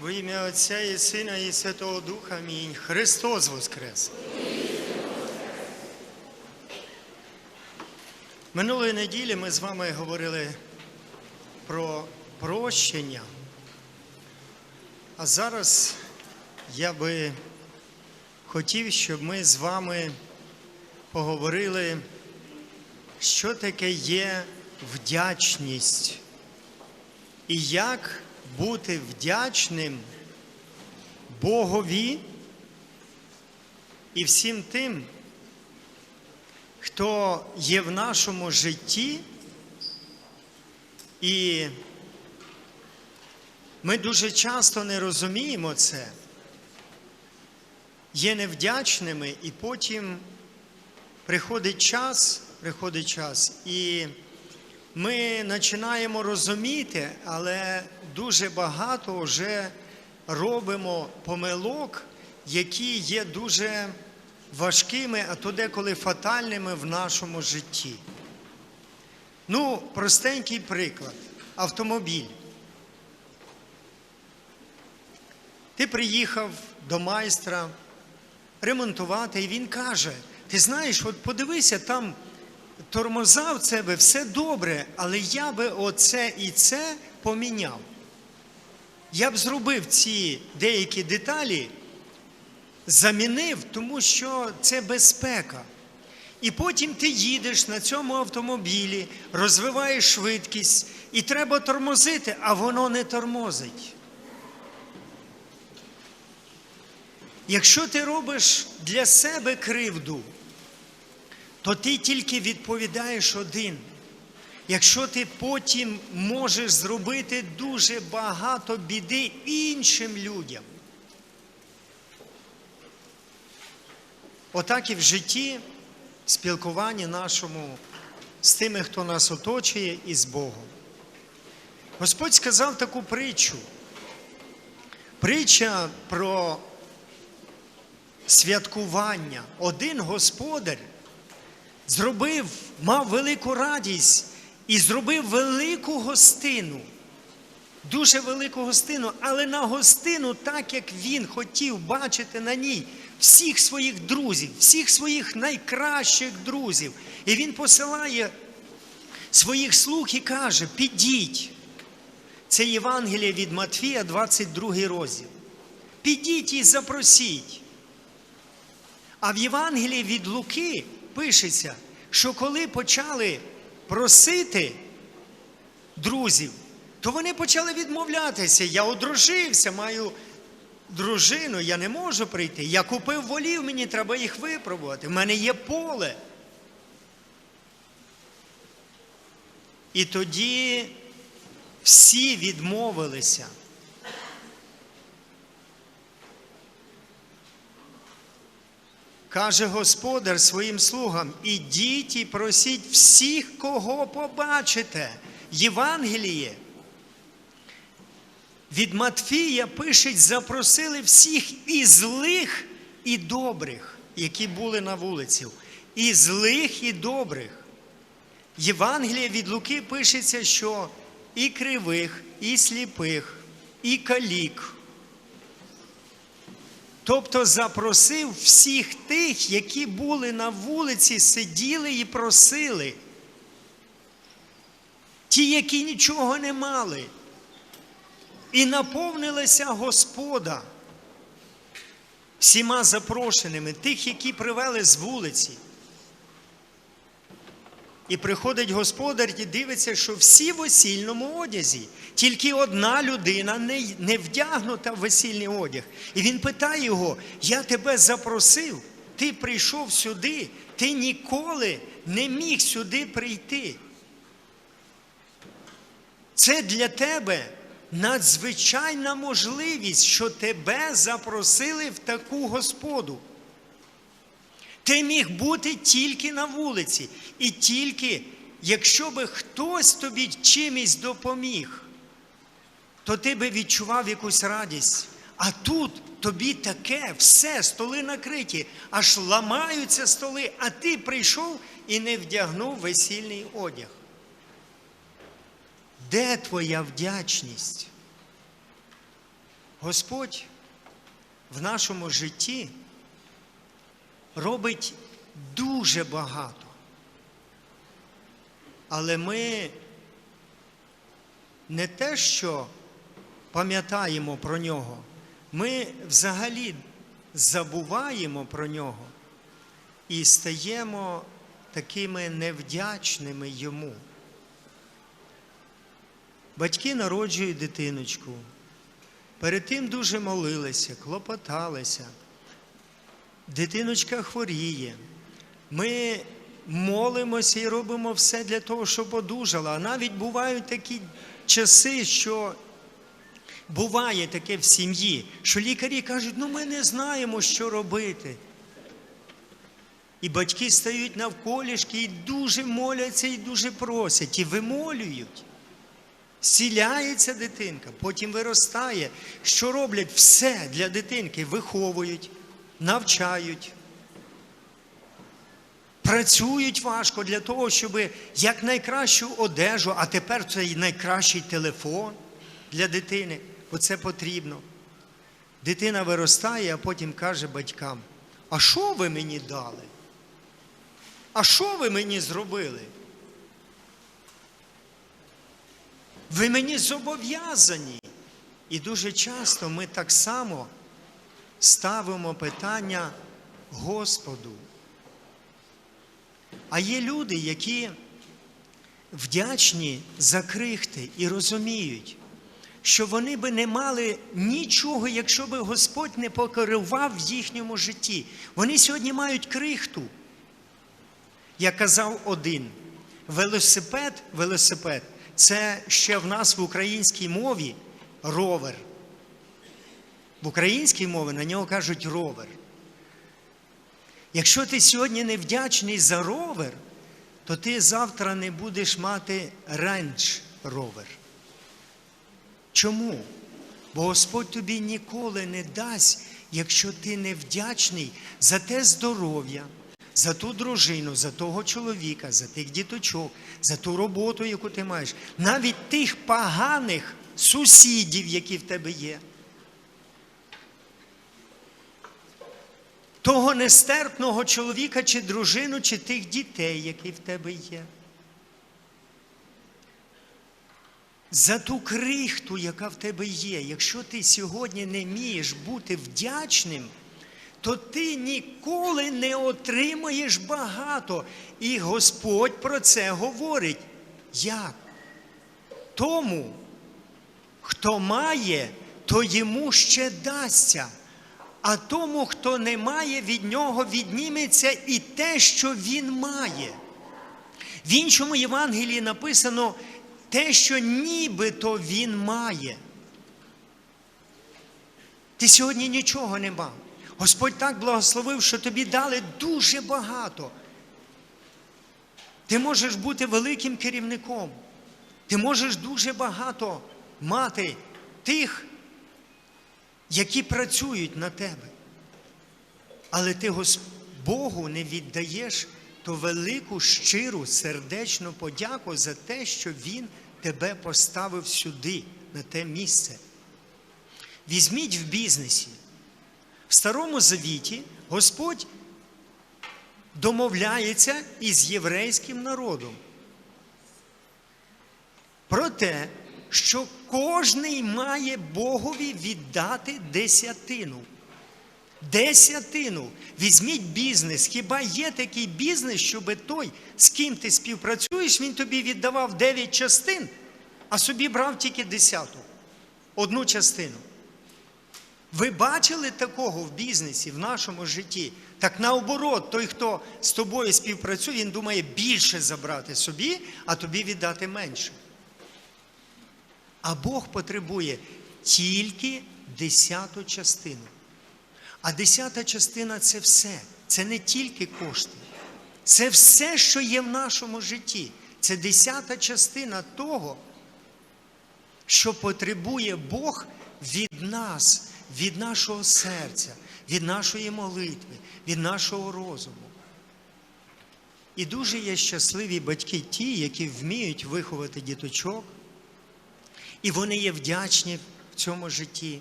Во ім'я Отця і Сина, і Святого Духа. Амінь. Христос Воскрес! Минулої неділі ми з вами говорили про прощення. А зараз я би хотів, щоб ми з вами поговорили, що таке є вдячність і як бути вдячним Богові і всім тим, хто є в нашому житті, і ми дуже часто не розуміємо це, є невдячними, і потім приходить час, приходить час, і ми починаємо розуміти, але дуже багато вже робимо помилок, які є дуже важкими, а то деколи фатальними в нашому житті. Ну, простенький приклад. Автомобіль. Ти приїхав до майстра ремонтувати, і він каже: ти знаєш, от подивися, там тормоза в тебе все добре, але я би оце і це поміняв. Я б зробив ці деякі деталі, замінив, тому що це безпека. І потім ти їдеш на цьому автомобілі, розвиваєш швидкість, і треба тормозити, а воно не тормозить. Якщо ти робиш для себе кривду, то ти тільки відповідаєш один. Якщо ти потім можеш зробити дуже багато біди іншим людям. Отак і в житті, спілкуванні нашому з тими, хто нас оточує, і з Богом. Господь сказав таку притчу. Притча про святкування. Один господар зробив, мав велику радість і зробив велику гостину. Дуже велику гостину, але на гостину, так як він хотів бачити на ній всіх своїх друзів, всіх своїх найкращих друзів. І він посилає своїх слуг і каже: підіть. Це Євангеліє від Матфія, 22 розділ. Підіть і запросіть. А в Євангелії від Луки пишеться, що коли почали просити друзів, то вони почали відмовлятися. Я одружився, маю дружину, я не можу прийти. Я купив волів, мені треба їх випробувати. В мене є поле. І тоді всі відмовилися. Каже господар своїм слугам: ідіть і просіть всіх, кого побачите. Євангеліє. Від Матфія пишуть, запросили всіх і злих, і добрих, які були на вулиці. І злих, і добрих. Євангеліє від Луки пишеться, що і кривих, і сліпих, і калік. Тобто запросив всіх тих, які були на вулиці, сиділи і просили. Ті, які нічого не мали. І наповнилася Господа всіма запрошеними, тих, які привели з вулиці. І приходить господар і дивиться, що всі в весільному одязі, тільки одна людина не, не вдягнута в весільний одяг. І він питає його: Я тебе запросив, ти прийшов сюди, ти ніколи не міг сюди прийти. Це для тебе надзвичайна можливість, що тебе запросили в таку господу. Ти міг бути тільки на вулиці, і тільки, якщо би хтось тобі чимось допоміг, то ти би відчував якусь радість. А тут тобі таке, все, столи накриті, аж ламаються столи, а ти прийшов і не вдягнув весільний одяг. Де твоя вдячність? Господь в нашому житті робить дуже багато. Але ми не те, що пам'ятаємо про нього, ми взагалі забуваємо про нього і стаємо такими невдячними йому. Батьки народжують дитиночку. Перед тим дуже молилися, клопоталися. Дитиночка хворіє. Ми молимося і робимо все для того, щоб одужала. А навіть бувають такі часи, що буває таке в сім'ї, що лікарі кажуть, ну ми не знаємо, що робити. І батьки стають навколішки і дуже моляться, і дуже просять, і вимолюють. Зціляється дитинка, потім виростає. Що роблять? Все для дитинки виховують, навчають. Працюють важко для того, щоб якнайкращу одежу, а тепер це і найкращий телефон для дитини. Оце потрібно. Дитина виростає, а потім каже батькам: а що ви мені дали? А що ви мені зробили? Ви мені зобов'язані. І дуже часто ми так само ставимо питання Господу. А є люди, які вдячні за крихти і розуміють, що вони би не мали нічого, якщо би Господь не покерував в їхньому житті. Вони сьогодні мають крихту. Я казав один: велосипед, велосипед це ще в нас в українській мові ровер. В українській мові на нього кажуть ровер. Якщо ти сьогодні не вдячний за ровер, то ти завтра не будеш мати ренч ровер. Чому? Бо Господь тобі ніколи не дасть, якщо ти не вдячний за те здоров'я, за ту дружину, за того чоловіка, за тих діточок, за ту роботу, яку ти маєш, навіть тих поганих сусідів, які в тебе є. Того нестерпного чоловіка чи дружину, чи тих дітей, які в тебе є. За ту крихту, яка в тебе є. Якщо ти сьогодні не вмієш бути вдячним, то ти ніколи не отримаєш багато. І Господь про це говорить. Як? Тому, хто має, то йому ще дасться. А тому, хто не має, від нього відніметься і те, що він має. В іншому Євангелії написано те, що нібито він має. Ти сьогодні нічого не мав. Господь так благословив, що тобі дали дуже багато. Ти можеш бути великим керівником. Ти можеш дуже багато мати тих, які працюють на тебе. Але ти Богу не віддаєш ту велику, щиру, сердечну подяку за те, що Він тебе поставив сюди, на те місце. Візьміть в бізнесі. В Старому Завіті Господь домовляється із єврейським народом про те, що кожний має Богові віддати десятину. Десятину. Візьміть бізнес. Хіба є такий бізнес, щоб той, з ким ти співпрацюєш, він тобі віддавав 9 частин, а собі брав тільки десяту, одну частину. Ви бачили такого в бізнесі, в нашому житті? Так наоборот, той, хто з тобою співпрацює, він думає більше забрати собі, а тобі віддати менше. А Бог потребує тільки десяту частину. А десята частина це все. Це не тільки кошти. Це все, що є в нашому житті. Це десята частина того, що потребує Бог від нас, від нашого серця, від нашої молитви, від нашого розуму. І дуже є щасливі батьки ті, які вміють виховати діточок, і вони є вдячні в цьому житті.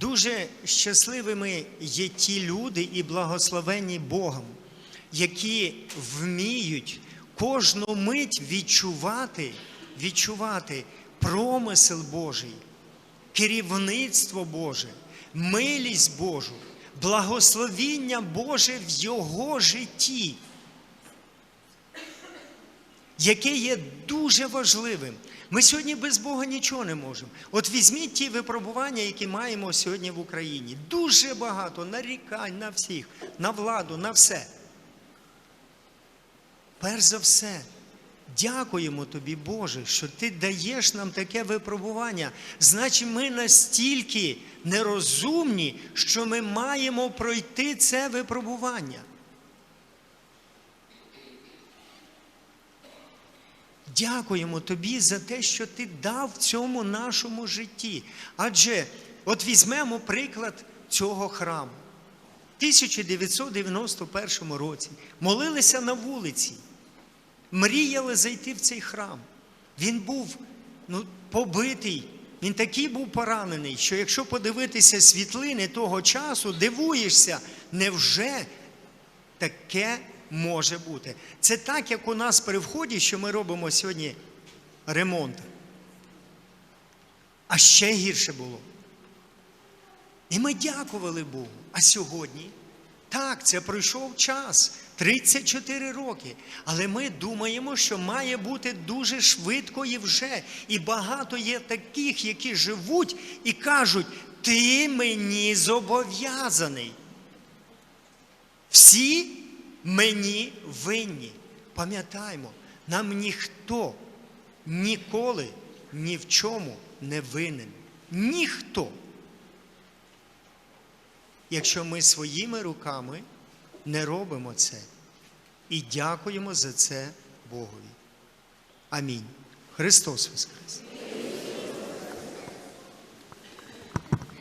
Дуже щасливими є ті люди і благословенні Богом, які вміють кожну мить відчувати, відчувати промисел Божий, керівництво Боже, милість Божу, благословіння Боже в його житті, яке є дуже важливим. Ми сьогодні без Бога нічого не можемо. От візьміть ті випробування, які маємо сьогодні в Україні. Дуже багато нарікань на всіх, на владу, на все. Перш за все, дякуємо тобі, Боже, що ти даєш нам таке випробування. Значить, ми настільки нерозумні, що ми маємо пройти це випробування. Дякуємо тобі за те, що ти дав в цьому нашому житті. Адже от візьмемо приклад цього храму. В 1991 році молилися на вулиці, мріяли зайти в цей храм. Він був ну, побитий, він такий був поранений, що якщо подивитися світлини того часу, дивуєшся, невже таке може бути? Це так, як у нас при вході, що ми робимо сьогодні ремонт. А ще гірше було. І ми дякували Богу. А сьогодні, так, це пройшов час 34 роки. Але ми думаємо, що має бути дуже швидко і вже. І багато є таких, які живуть і кажуть, ти мені зобов'язаний. Всі мені винні. Пам'ятаймо, нам ніхто ніколи ні в чому не винен. Ніхто. Якщо ми своїми руками не робимо це і дякуємо за це Богові. Амінь. Христос Воскрес!